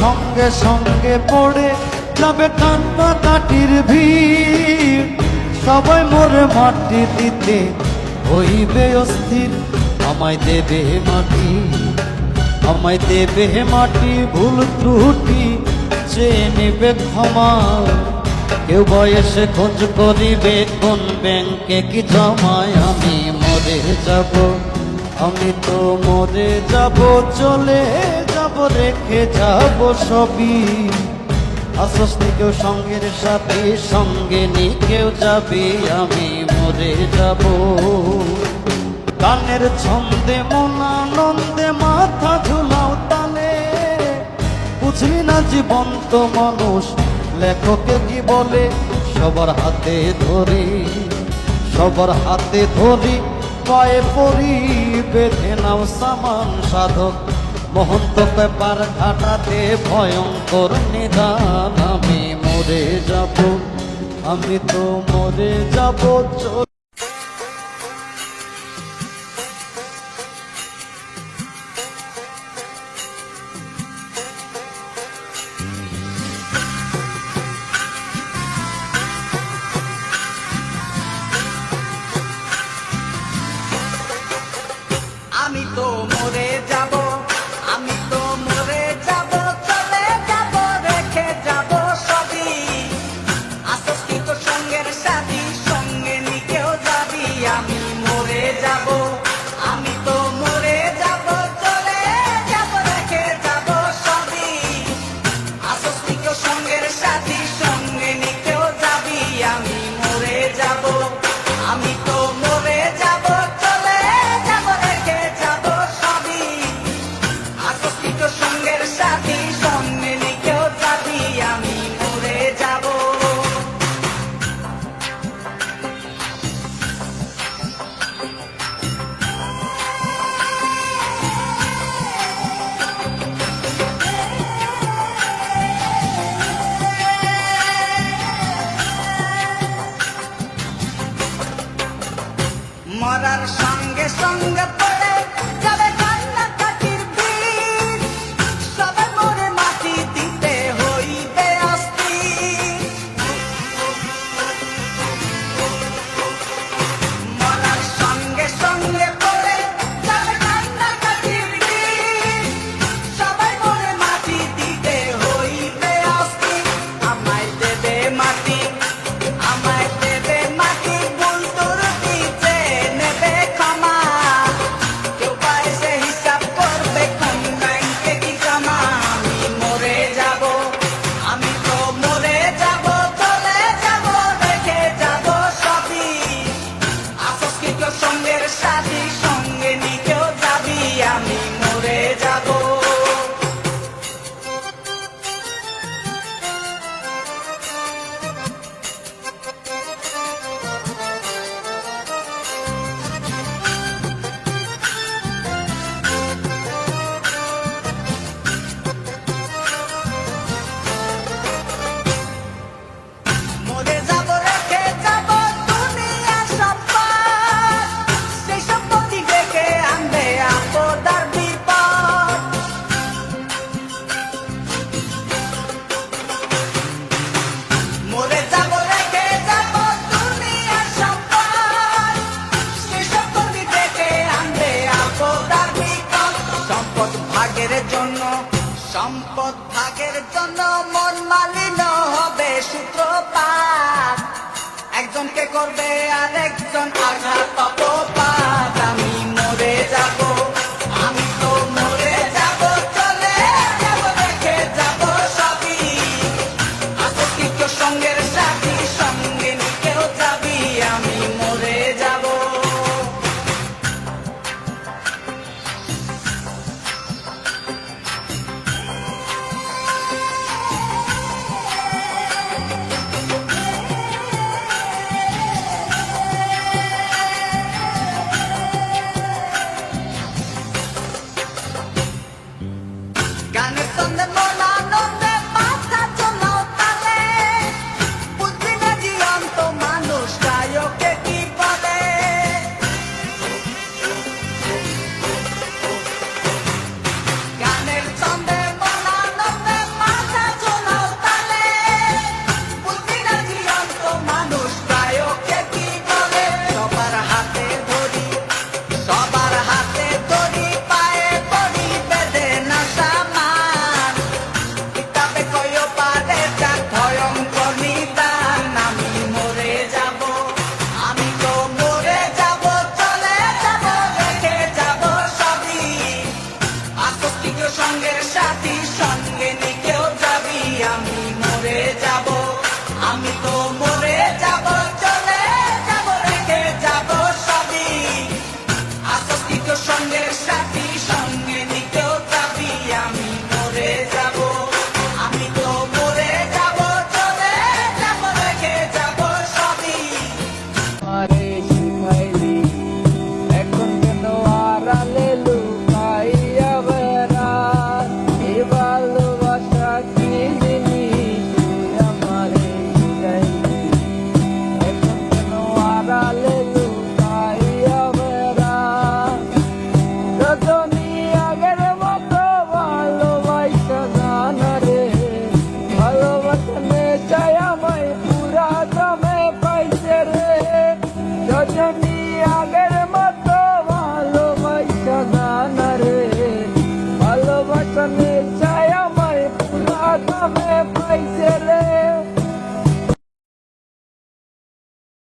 সঙ্গে সঙ্গে পড়ে যাবে কান্না কাটির ভিড়। সবাই মোরে মাটি দিতে হইবে অস্থির। আমায় দেবে মাটি, আমায় দেবে মাটি, ভুল ত্রুটি চেয়ে নেবে ক্ষমা। কেউ বয়সে খোঁজ করিবে কোন ব্যাংকে কি জমায়? আমি মরে যাব, আমি তো মরে যাব, চলে যাব রেখে যাব সবই। আসস কেউ সঙ্গের সাথে, সঙ্গে নি কেউ যাবে, আমি মরে যাব। গানের ছন্দে মন আনন্দে মাথা ঝুলাও তালে। বুঝলি না জীবন্ত মানুষ, লেখকে কি বলে? সবার হাতে ধরি, সবার হাতে ধরি, পায়ে পরি, বেঁধে নাও সামান সাধক। মহন্ত পেপার ঘাটাতে ভয়ঙ্কর নিদান আমি মরে যাব আমি তো মরে যাব মরে ভাগের জন্য সম্পদ ভাগের জন্য মন মালিন হবে সূত্রপাত একজনকে করবে আর একজন আঘাত।